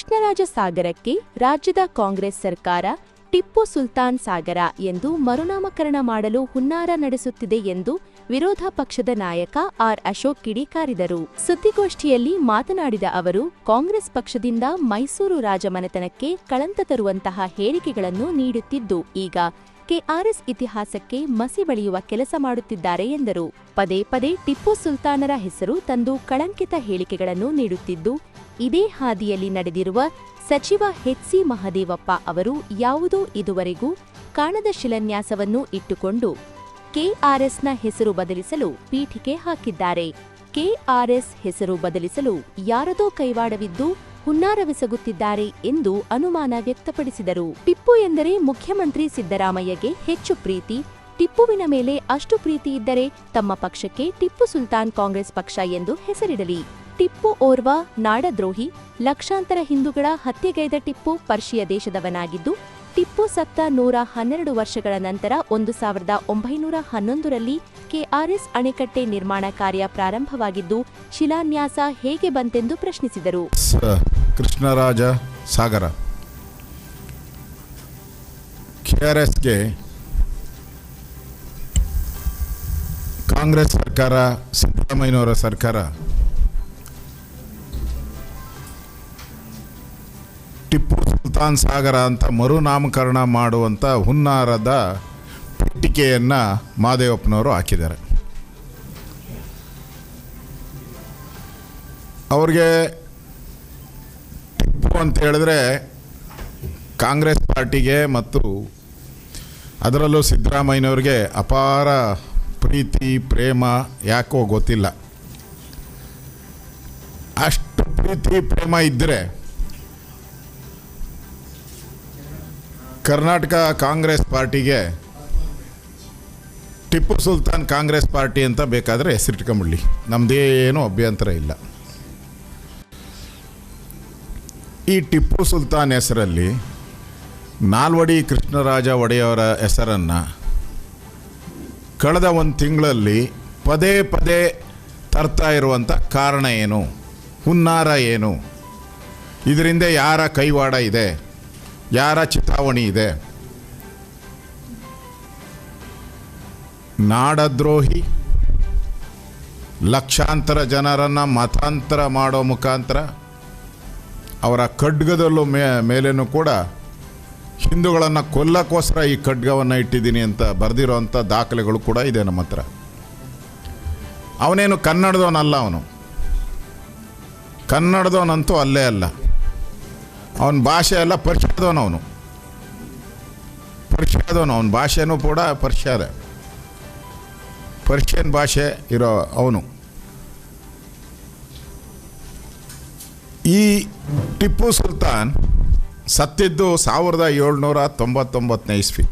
ಕೃಷ್ಣರಾಜ ಸಾಗರಕ್ಕೆ ರಾಜ್ಯದ ಕಾಂಗ್ರೆಸ್ ಸರ್ಕಾರ ಟಿಪ್ಪು ಸುಲ್ತಾನ್ ಸಾಗರ ಎಂದು ಮರುನಾಮಕರಣ ಮಾಡಲು ಹುನ್ನಾರ ನಡೆಸುತ್ತಿದೆ ಎಂದು ವಿರೋಧ ಪಕ್ಷದ ನಾಯಕ ಆರ್ ಅಶೋಕ್ ಕಿಡಿಕಾರಿದರು ಸುದ್ದಿಗೋಷ್ಠಿಯಲ್ಲಿ ಮಾತನಾಡಿದ ಅವರು, ಕಾಂಗ್ರೆಸ್ ಪಕ್ಷದಿಂದ ಮೈಸೂರು ರಾಜಮನೆತನಕ್ಕೆ ಕಳಂತ ತರುವಂತಹ ಹೇಳಿಕೆಗಳನ್ನು ನೀಡುತ್ತಿದ್ದು, ಈಗ ಕೆಆರ್ಎಸ್ ಇತಿಹಾಸಕ್ಕೆ ಮಸಿ ಬಳಿಯುವ ಕೆಲಸ ಮಾಡುತ್ತಿದ್ದಾರೆ ಎಂದರು. ಪದೇ ಪದೇ ಟಿಪ್ಪು ಸುಲ್ತಾನರ ಹೆಸರು ತಂದು ಕಳಂಕಿತ ಹೇಳಿಕೆಗಳನ್ನು ನೀಡುತ್ತಿದ್ದು ಇದೇ ಹಾದಿಯಲ್ಲಿ ನಡೆದಿರುವ ಸಚಿವ ಸಿ ಮಹದೇವಪ್ಪ ಅವರು ಯಾವುದೋ ಇದುವರೆಗೂ ಕಾಣದ ಶಿಲಾನ್ಯಾಸವನ್ನು ಇಟ್ಟುಕೊಂಡು ಕೆಆರ್ಎಸ್ನ ಹೆಸರು ಬದಲಿಸಲು ಪೀಠಿಕೆ ಹಾಕಿದ್ದಾರೆ. ಕೆಆರ್ಎಸ್ ಹೆಸರು ಬದಲಿಸಲು ಯಾರದೋ ಕೈವಾಡವಿದ್ದು ಹುನ್ನಾರವೆಸಗುತ್ತಿದ್ದಾರೆ ಎಂದು ಅನುಮಾನ ವ್ಯಕ್ತಪಡಿಸಿದರು. ಟಿಪ್ಪು ಎಂದರೆ ಮುಖ್ಯಮಂತ್ರಿ ಸಿದ್ದರಾಮಯ್ಯಗೆ ಹೆಚ್ಚು ಪ್ರೀತಿ. ಟಿಪ್ಪುವಿನ ಮೇಲೆ ಅಷ್ಟು ಪ್ರೀತಿ ಇದ್ದರೆ ತಮ್ಮ ಪಕ್ಷಕ್ಕೆ ಟಿಪ್ಪು ಸುಲ್ತಾನ್ ಕಾಂಗ್ರೆಸ್ ಪಕ್ಷ ಎಂದು ಹೆಸರಿಡಲಿ. ಟಿಪ್ಪು ಓರ್ವ ನಾಡದ್ರೋಹಿ, ಲಕ್ಷಾಂತರ ಹಿಂದೂಗಳ ಹತ್ಯೆಗೈದ ಟಿಪ್ಪು ಪರ್ಷಿಯ ದೇಶದವನಾಗಿದ್ದು, ಟಿಪ್ಪು ಸತ್ತ ನೂರ ಹನ್ನೆರಡು ವರ್ಷಗಳ ನಂತರ ಒಂದು ಸಾವಿರದ ಒಂಬೈನೂರ ಹನ್ನೊಂದರಲ್ಲಿ ಕೆಆರ್ಎಸ್ ಅಣೆಕಟ್ಟೆ ನಿರ್ಮಾಣ ಕಾರ್ಯ ಪ್ರಾರಂಭವಾಗಿದ್ದು, ಶಿಲಾನ್ಯಾಸ ಹೇಗೆ ಬಂತೆಂದು ಪ್ರಶ್ನಿಸಿದರು. ಕೃಷ್ಣರಾಜ ಸಾಗರ. ಕೆಆರ್ಎಸ್ಗೆ ಆರ್ ಎಸ್ಗೆ ಕಾಂಗ್ರೆಸ್ ಸರ್ಕಾರ, ಸಿದ್ದರಾಮಯ್ಯನವರ ಸರ್ಕಾರ ಸುಲ್ತಾನ್ ಸಾಗರ ಅಂತ ಮರುನಾಮಕರಣ ಮಾಡುವಂಥ ಹುನ್ನಾರದ ಪೆಟ್ಟಿಗೆಯನ್ನು ಮಾದೇವಪ್ಪನವರು ಹಾಕಿದ್ದಾರೆ. ಅವ್ರಿಗೆ ಟಿಪ್ಪು ಅಂತ ಹೇಳಿದ್ರೆ ಕಾಂಗ್ರೆಸ್ ಪಾರ್ಟಿಗೆ ಮತ್ತು ಅದರಲ್ಲೂ ಸಿದ್ದರಾಮಯ್ಯನವ್ರಿಗೆ ಅಪಾರ ಪ್ರೀತಿ, ಪ್ರೇಮ ಯಾಕೋ ಗೊತ್ತಿಲ್ಲ. ಅಷ್ಟು ಪ್ರೀತಿ, ಪ್ರೇಮ ಇದ್ದರೆ ಕರ್ನಾಟಕ ಕಾಂಗ್ರೆಸ್ ಪಾರ್ಟಿಗೆ ಟಿಪ್ಪು ಸುಲ್ತಾನ್ ಕಾಂಗ್ರೆಸ್ ಪಾರ್ಟಿ ಅಂತ ಬೇಕಾದರೆ ಹೆಸರಿಟ್ಕೊಂಬಿಡ್ಲಿ ನಮ್ಮದೇನೂ ಅಭ್ಯಂತರ ಇಲ್ಲ. ಈ ಟಿಪ್ಪು ಸುಲ್ತಾನ್ ಹೆಸರಲ್ಲಿ ನಾಲ್ವಡಿ ಕೃಷ್ಣರಾಜ ಒಡೆಯವರ ಹೆಸರನ್ನು ಕಳೆದ ಒಂದು ತಿಂಗಳಲ್ಲಿ ಪದೇ ಪದೇ ತರ್ತಾ ಇರುವಂಥ ಕಾರಣ ಏನು? ಹುನ್ನಾರ ಏನು? ಇದರಿಂದ ಯಾರ ಕೈವಾಡ ಇದೆ? ಯಾರ ಚಿತಾವಣಿ ಇದೆ? ನಾಡದ್ರೋಹಿ, ಲಕ್ಷಾಂತರ ಜನರನ್ನು ಮತಾಂತರ ಮಾಡೋ ಮುಖಾಂತರ ಅವರ ಖಡ್ಗದಲ್ಲೂ ಮೇ, ಮೇಲೇನೂ ಕೂಡ ಹಿಂದೂಗಳನ್ನು ಕೊಲ್ಲಕ್ಕೋಸ್ಕರ ಈ ಖಡ್ಗವನ್ನು ಇಟ್ಟಿದ್ದೀನಿ ಅಂತ ಬರೆದಿರೋವಂಥ ದಾಖಲೆಗಳು ಕೂಡ ಇದೆ ನಮ್ಮ ಹತ್ರ. ಅವನೇನು ಕನ್ನಡದವನಲ್ಲ ಅವನು. ಕನ್ನಡದವನಂತೂ ಅಲ್ಲೇ ಅಲ್ಲ. ಅವನ ಭಾಷೆ ಎಲ್ಲ ಪರ್ಷಿಯಾದವನು ಅವನು. ಪರ್ಷಿಯಾದವನು ಅವನ ಭಾಷೆನೂ ಕೂಡ ಪರ್ಷಿಯಾದ ಪರ್ಷಿಯನ್ ಭಾಷೆ ಇರೋ ಅವನು. ಈ ಟಿಪ್ಪು ಸುಲ್ತಾನ್ ಸತ್ತಿದ್ದು ಸಾವಿರದ ಏಳ್ನೂರ ತೊಂಬತ್ತೊಂಬತ್ತನೇ ಇಸ್ವಿ.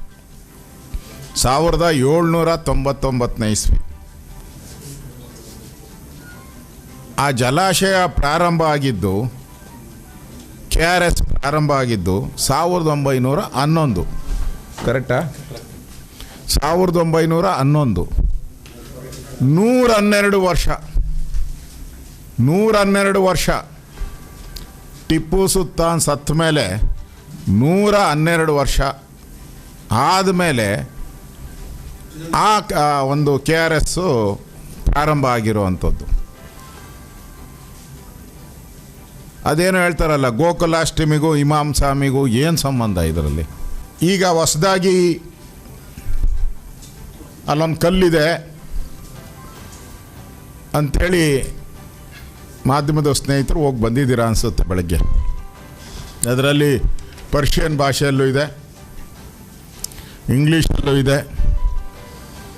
ಸಾವಿರದ ಏಳ್ನೂರ ತೊಂಬತ್ತೊಂಬತ್ತನೇ ಇಸ್ವಿ. ಆ ಜಲಾಶಯ ಪ್ರಾರಂಭ ಆಗಿದ್ದು ಕೆ ಆರ್ ಎಸ್ ಪ್ರಾರಂಭ ಆಗಿದ್ದು ಸಾವಿರದ ಒಂಬೈನೂರ ಹನ್ನೊಂದು. ಕರೆಕ್ಟಾ ಸಾವಿರದ ಒಂಬೈನೂರ ಹನ್ನೊಂದು. ನೂರ ಹನ್ನೆರಡು ವರ್ಷ. ನೂರ ಹನ್ನೆರಡು ವರ್ಷ. ಟಿಪ್ಪು ಸುಲ್ತಾನ್ ಸತ್ತ ಮೇಲೆ ನೂರ ಹನ್ನೆರಡು ವರ್ಷ. ಆದಮೇಲೆ ಆ ಒಂದು ಕೆ ಆರ್ ಎಸ್ಸು ಪ್ರಾರಂಭ ಆಗಿರುವಂಥದ್ದು. ಅದೇನು ಹೇಳ್ತಾರಲ್ಲ, ಗೋಕುಲಾಷ್ಟಮಿಗೂ ಇಮಾಮ್ ಸ್ವಾಮಿಗೂ ಏನು ಸಂಬಂಧ ಇದರಲ್ಲಿ? ಈಗ ಹೊಸದಾಗಿ ಅಲ್ಲೊಂದು ಕಲ್ಲಿದೆ ಅಂಥೇಳಿ ಮಾಧ್ಯಮದ ಸ್ನೇಹಿತರು ಹೋಗಿ ಬಂದಿದ್ದೀರಾ ಅನಿಸುತ್ತೆ ಬೆಳಗ್ಗೆ. ಅದರಲ್ಲಿ ಪರ್ಷಿಯನ್ ಭಾಷೆಯಲ್ಲೂ ಇದೆ, ಇಂಗ್ಲೀಷಲ್ಲೂ ಇದೆ,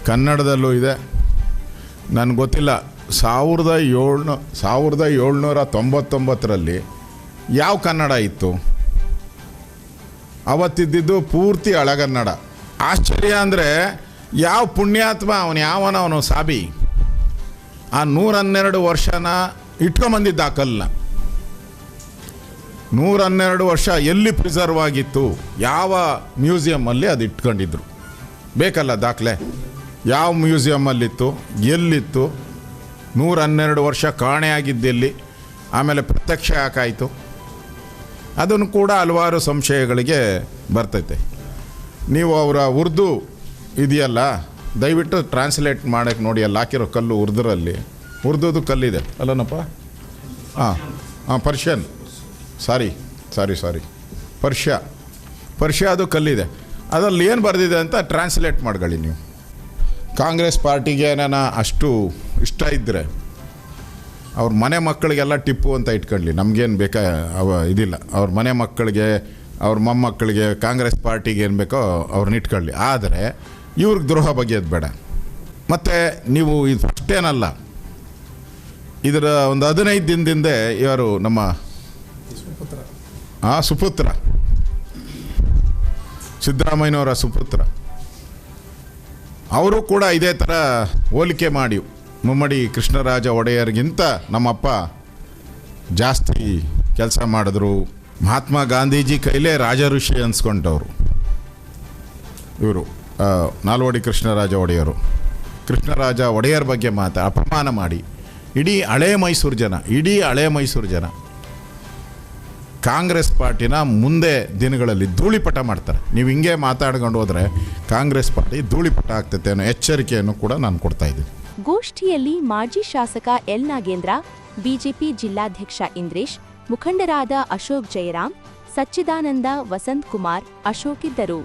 ಕನ್ನಡದಲ್ಲೂ ಇದೆ. ನನಗೆ ಗೊತ್ತಿಲ್ಲ. ಸಾವಿರದ ಏಳ್ನೂ ಸಾವಿರದ ಏಳ್ನೂರ ತೊಂಬತ್ತೊಂಬತ್ತರಲ್ಲಿ ಯಾವ ಕನ್ನಡ ಇತ್ತು? ಅವತ್ತಿದ್ದಿದ್ದು ಪೂರ್ತಿ ಹಳಗನ್ನಡ ಆಶ್ಚರ್ಯ ಅಂದರೆ ಯಾವ ಪುಣ್ಯಾತ್ಮ ಅವನು, ಯಾವನ ಅವನು ಸಾಬಿ? ಆ ನೂರ ಹನ್ನೆರಡು ವರ್ಷನ ಇಟ್ಕೊಂಬಂದಿದ್ದ ಆ ನೂರ ಹನ್ನೆರಡು ವರ್ಷ ಎಲ್ಲಿ ಪ್ರಿಸರ್ವ್ ಆಗಿತ್ತು? ಯಾವ ಮ್ಯೂಸಿಯಮ್ಮಲ್ಲಿ ಅದು ಇಟ್ಕೊಂಡಿದ್ರು? ಬೇಕಲ್ಲ ದಾಖಲೆ? ಯಾವ ಮ್ಯೂಸಿಯಮ್ಮಲ್ಲಿತ್ತು ಎಲ್ಲಿತ್ತು? ನೂರ ಹನ್ನೆರಡು ವರ್ಷ ಕಾಣೆಯಾಗಿದ್ದಲ್ಲಿ. ಆಮೇಲೆ ಪ್ರತ್ಯಕ್ಷ ಯಾಕಾಯಿತು? ಅದನ್ನು ಕೂಡ ಹಲವಾರು ಸಂಶಯಗಳಿಗೆ ಬರ್ತೈತೆ. ನೀವು ಅವರ ಉರ್ದು ಇದೆಯಲ್ಲ? ದಯವಿಟ್ಟು ಟ್ರಾನ್ಸ್ಲೇಟ್ ಮಾಡೋಕ್ಕೆ ನೋಡಿ, ಅಲ್ಲಿ ಹಾಕಿರೋ ಕಲ್ಲು ಉರ್ದುರಲ್ಲಿ. ಉರ್ದುದು ಕಲ್ಲಿದೆ. ಅಲ್ಲನಪ್ಪ? ಹಾಂ ಹಾಂ ಪರ್ಷಿಯನ್. ಸಾರಿ ಸಾರಿ ಸಾರಿ. ಪರ್ಷ್ಯಾ. ಪರ್ಷ್ಯಾದು ಕಲ್ಲಿದೆ. ಅದರಲ್ಲಿ ಏನು ಬರೆದಿದೆ ಅಂತ ಟ್ರಾನ್ಸ್ಲೇಟ್ ಮಾಡ್ಕೊಳ್ಳಿ ನೀವು. ಕಾಂಗ್ರೆಸ್ ಪಾರ್ಟಿಗೆ ಏನಾನ ಅಷ್ಟು ಇಷ್ಟ ಇದ್ದರೆ ಅವ್ರ ಮನೆ ಮಕ್ಕಳಿಗೆಲ್ಲ ಟಿಪ್ಪು ಅಂತ ಇಟ್ಕೊಳ್ಳಿ. ನಮಗೇನು ಬೇಕಾ ಅವ ಇದಿಲ್ಲ. ಅವ್ರ ಮನೆ ಮಕ್ಕಳಿಗೆ ಅವ್ರ ಮೊಮ್ಮಕ್ಕಳಿಗೆ ಕಾಂಗ್ರೆಸ್ ಪಾರ್ಟಿಗೆ ಏನು ಬೇಕೋ ಅವ್ರನ್ನ ಇಟ್ಕೊಳ್ಳಿ. ಆದರೆ ಇವ್ರಿಗೆ ದ್ರೋಹ ಬಗೆಯೋದು ಬೇಡ. ಮತ್ತು ನೀವು ಇದು ಅಷ್ಟೇನಲ್ಲ. ಇದರ ಒಂದು ಹದಿನೈದು ದಿನದಿಂದ ಇವರು ನಮ್ಮ ಆ ಸುಪುತ್ರ. ಸಿದ್ದರಾಮಯ್ಯನವರ ಸುಪುತ್ರ. ಅವರು ಕೂಡ ಇದೇ ಥರ ಹೋಲಿಕೆ ಮಾಡಿ ಮುಮ್ಮಡಿ ಕೃಷ್ಣರಾಜ ಒಡೆಯರ್ಗಿಂತ ನಮ್ಮಪ್ಪ ಜಾಸ್ತಿ ಕೆಲಸ ಮಾಡಿದ್ರು. ಮಹಾತ್ಮ ಗಾಂಧೀಜಿ ಕೈಲೇ ರಾಜ ಋಷಿ ಅನ್ಸ್ಕೊಂಡವರು. ಇವರು ನಾಲ್ವಡಿ ಕೃಷ್ಣರಾಜ ಒಡೆಯರು. ಕೃಷ್ಣರಾಜ ಒಡೆಯರ್ ಬಗ್ಗೆ ಮಾತಾ, ಅಪಮಾನ ಮಾಡಿ. ಇಡೀ ಹಳೇ ಮೈಸೂರು ಜನ, ಇಡೀ ಹಳೇ ಮೈಸೂರು ಜನ ಕಾಂಗ್ರೆಸ್ ಪಾರ್ಟಿನ ಮುಂದೆ ದಿನಗಳಲ್ಲಿ ಧೂಳಿಪಟ ಮಾಡ್ತಾರೆ. ನೀವು ಹಿಂಗೆ ಮಾತಾಡ್ಕೊಂಡು ಹೋದರೆ ಕಾಂಗ್ರೆಸ್ ಪಾರ್ಟಿ ಧೂಳಿಪಟ ಆಗ್ತೈತೆ ಅನ್ನೋ ಎಚ್ಚರಿಕೆಯನ್ನು ಕೂಡ ನಾನು ಕೊಡ್ತಾ ಇದ್ದೀನಿ. ಗೋಷ್ಠಿಯಲ್ಲಿ ಮಾಜಿ ಶಾಸಕ ಎಲ್ ನಾಗೇಂದ್ರ, ಬಿಜೆಪಿ ಜಿಲ್ಲಾಧ್ಯಕ್ಷ ಇಂದ್ರೇಶ್, ಮುಖಂಡರಾದ ಅಶೋಕ್ ಜಯರಾಮ್ ಸಚ್ಚಿದಾನಂದ, ವಸಂತ್ ಕುಮಾರ್ ಅಶೋಕ್ ಇದ್ದರು.